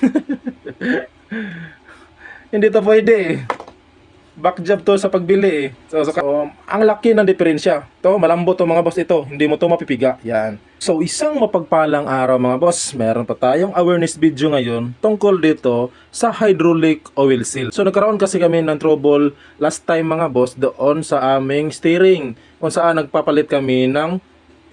Hindi to pwede eh. Back job to sa pagbili eh. So, so, so, ang laki ng diferensya. To, malambot to mga boss ito. Hindi mo to mapipiga. Yan. So, isang mapagpalang araw mga boss. Meron pa tayong awareness video ngayon tungkol dito sa hydraulic oil seal. So, nagkaroon kasi kami ng trouble last time mga boss doon sa aming steering. Kung saan nagpapalit kami ng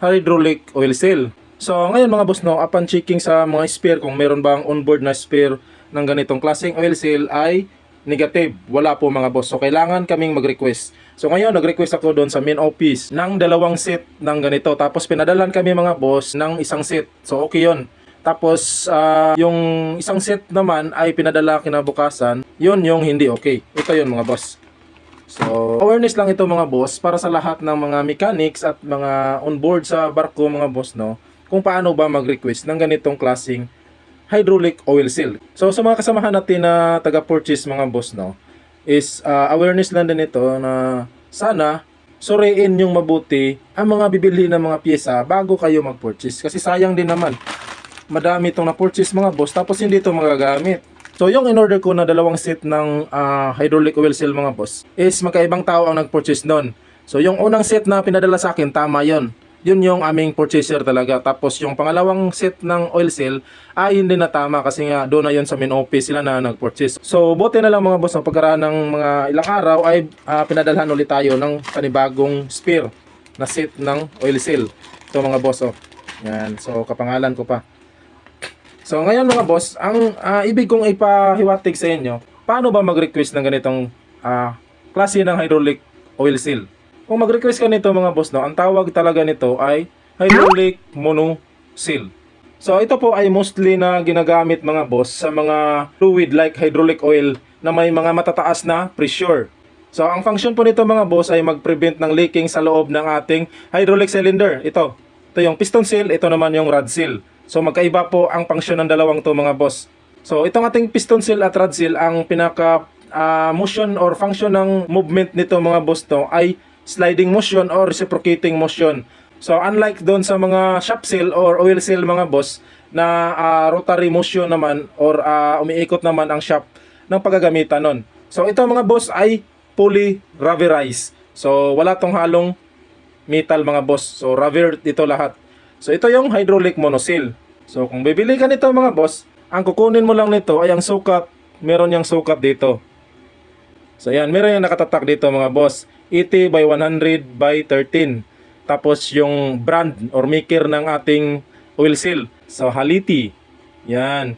hydraulic oil seal. So, ngayon mga boss, no, upon checking sa mga spare kung meron bang onboard na spare ng ganitong klaseng oil seal ay negative. Wala po mga boss. So, kailangan kaming mag-request. So, ngayon, nag-request ako doon sa main office ng dalawang set ng ganito. Tapos, pinadalan kami mga boss ng isang set. So, okay yon Tapos, ah, yung isang set naman ay pinadala kinabukasan. Yun yung hindi okay. Ito yun mga boss. So, awareness lang ito mga boss para sa lahat ng mga mechanics at mga on-board sa barko mga boss, no? Kung paano ba mag-request ng ganitong klasing hydraulic oil seal. So, sa mga kasamahan natin na taga-purchase mga boss, no? Is ah, awareness lang din ito na sana suriin yung mabuti ang mga bibili ng mga pyesa bago kayo mag-purchase. Kasi sayang din naman. Madami itong na-purchase mga boss tapos hindi ito magagamit. So yung in-order ko na dalawang set ng ah, hydraulic oil seal mga boss is magkaibang tao ang nag-purchase doon. So yung unang set na pinadala sa akin tama yon. Yun yung aming purchaser talaga. Tapos yung pangalawang set ng oil seal ay hindi na tama kasi nga doon na yun sa main office sila na nag-purchase. So buti na lang mga boss, pagkaraan ng mga ilang araw ay ah, pinadalhan ulit tayo ng panibagong spare na set ng oil seal. Ito mga boss, oh. Yan. So kapangalan ko pa. So ngayon mga boss, ang ah, ibig kong ipahiwatig sa inyo, paano ba mag-request ng ganitong ah, klase ng hydraulic oil seal? Kung mag-request ka nito mga boss, no, ang tawag talaga nito ay hydraulic mono seal. So ito po ay mostly na ginagamit mga boss sa mga fluid like hydraulic oil na may mga matataas na pressure. So ang function po nito mga boss ay mag-prevent ng leaking sa loob ng ating hydraulic cylinder. Ito, ito yung piston seal, ito naman yung rod seal. So magkaiba po ang function ng dalawang to mga boss. So itong ating piston seal at rod seal, ang pinaka ah, motion or function ng movement nito mga boss to ay sliding motion or reciprocating motion. So unlike doon sa mga shop seal or oil seal mga boss na ah, rotary motion naman or ah, umiikot naman ang shop ng paggagamitan nun. So ito mga boss ay fully rubberized. So wala tong halong metal mga boss. So rubber dito lahat. So ito yung hydraulic monosil. So kung bibili ka nito mga boss, ang kukunin mo lang nito ay ang sukat. Meron yung sukat dito. So yan, meron yung nakatatak dito mga boss. 80 by 100 by 13. Tapos yung brand or maker ng ating oil seal. So Haliti. Yan.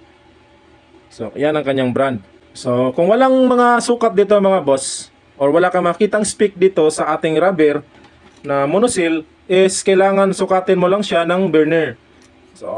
So yan ang kanyang brand. So kung walang mga sukat dito mga boss or wala ka makitang speak dito sa ating rubber na monosil is kailangan sukatin mo lang siya ng burner. So,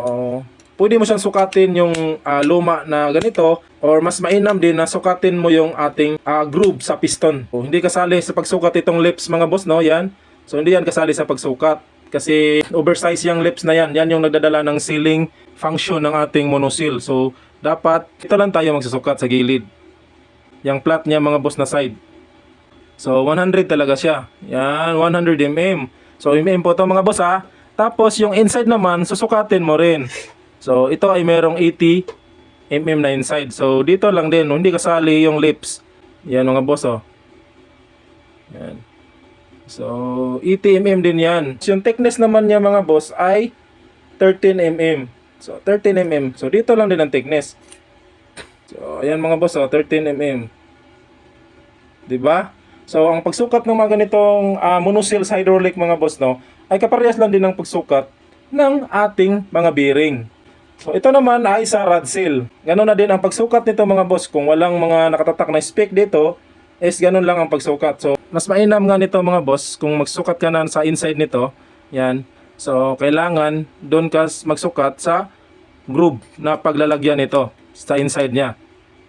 pwede mo siyang sukatin yung ah, luma na ganito or mas mainam din na sukatin mo yung ating ah, groove sa piston. O, hindi kasali sa pagsukat itong lips mga boss, no? Yan. So, hindi yan kasali sa pagsukat. Kasi oversize yung lips na yan. Yan yung nagdadala ng sealing function ng ating monosil. So, dapat ito lang tayo magsusukat sa gilid. Yung flat niya mga boss na side. So, 100 talaga siya. Yan, 100 mm. So, mm po ito mga boss ha. Tapos, yung inside naman, susukatin mo rin. So, ito ay merong 80 mm na inside. So, dito lang din. Hindi kasali yung lips. Yan mga boss oh. Yan. So, 80 mm din yan. Yung thickness naman niya mga boss ay 13 mm. So, 13 mm. So, dito lang din ang thickness. So, ayan mga boss oh, 13 mm. 'Di ba? So, ang pagsukat ng mga ganitong uh, monosil hydraulic mga boss no, ay kaparehas lang din ng pagsukat ng ating mga bearing. So, ito naman ay sa rod seal. Ganun na din ang pagsukat nito mga boss. Kung walang mga nakatatak na spec dito, is ganun lang ang pagsukat. So, mas mainam nga nito mga boss kung magsukat ka na sa inside nito. Yan. So, kailangan doon ka magsukat sa groove na paglalagyan nito sa inside niya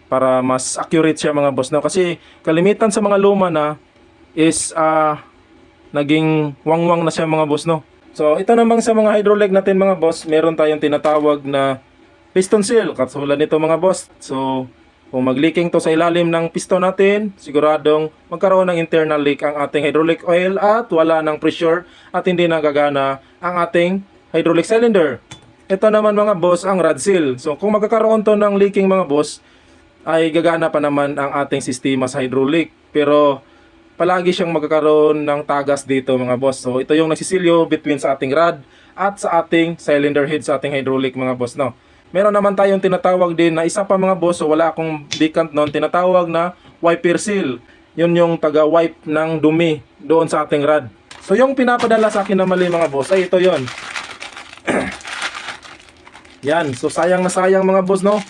para mas accurate siya mga boss no kasi kalimitan sa mga luma na is ah naging wangwang na siya mga boss no so ito namang sa mga hydraulic natin mga boss meron tayong tinatawag na piston seal katulad nito mga boss so kung mag-leaking to sa ilalim ng piston natin siguradong magkaroon ng internal leak ang ating hydraulic oil at wala ng pressure at hindi nagagana ang ating hydraulic cylinder ito naman mga boss ang rod seal. So kung magkakaroon to ng leaking mga boss, ay gagana pa naman ang ating sistema sa hydraulic. Pero palagi siyang magkakaroon ng tagas dito mga boss. So ito yung nagsisilyo between sa ating rod at sa ating cylinder head sa ating hydraulic mga boss no. Meron naman tayong tinatawag din na isa pa mga boss, so wala akong decant noon, tinatawag na wiper seal. Yun yung taga-wipe ng dumi doon sa ating rod. So yung pinapadala sa akin na mali mga boss ay ito yon. Yan, so sayang na sayang mga boss no.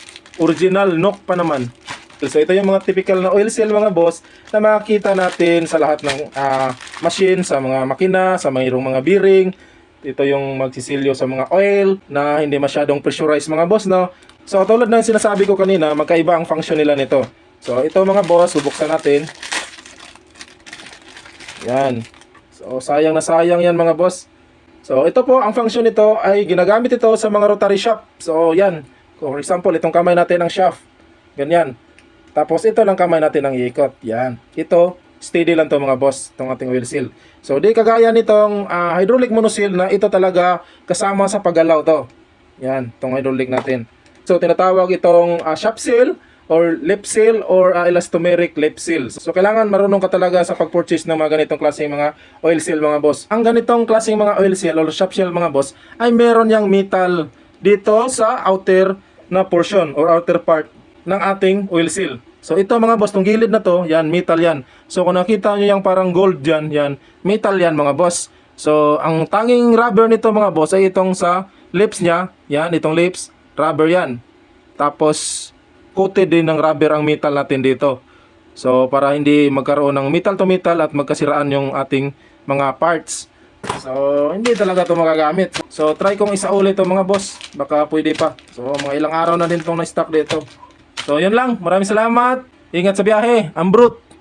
Original knock pa naman. So ito yung mga typical na oil seal mga boss na makikita natin sa lahat ng ah, machine, sa mga makina, sa mayroong mga bearing. Ito yung magsisilyo sa mga oil na hindi masyadong pressurized mga boss no. So tulad ng sinasabi ko kanina, magkaiba ang function nila nito. So ito mga boss, subuksan natin. Yan. So sayang na sayang yan mga boss. So ito po, ang function nito ay ginagamit ito sa mga rotary shaft. So yan, for example, itong kamay natin ang shaft. Ganyan. Tapos ito lang kamay natin ang iikot. Yan. Ito, steady lang to mga boss, itong ating oil seal. So di kagaya nitong ah, hydraulic monoseal na ito talaga kasama sa paggalaw to. Yan, itong hydraulic natin. So tinatawag itong ah, shaft seal or lip seal or ah, elastomeric lip seal. So kailangan marunong ka talaga sa pag-purchase ng mga ganitong klaseng mga oil seal mga boss. Ang ganitong klaseng mga oil seal or shaft seal mga boss ay meron yang metal dito sa outer na portion or outer part ng ating oil seal. So ito mga boss, tong gilid na to, yan, metal yan. So kung nakita nyo yung parang gold dyan, yan, metal yan mga boss. So ang tanging rubber nito mga boss ay itong sa lips niya, yan, itong lips, rubber yan. Tapos coated din ng rubber ang metal natin dito. So para hindi magkaroon ng metal to metal at magkasiraan yung ating mga parts. So hindi talaga to magagamit. So try kong isauli to mga boss. Baka pwede pa. So mga ilang araw na din tong na-stock dito. So yun lang. Maraming salamat. Ingat sa biyahe. Ang brute.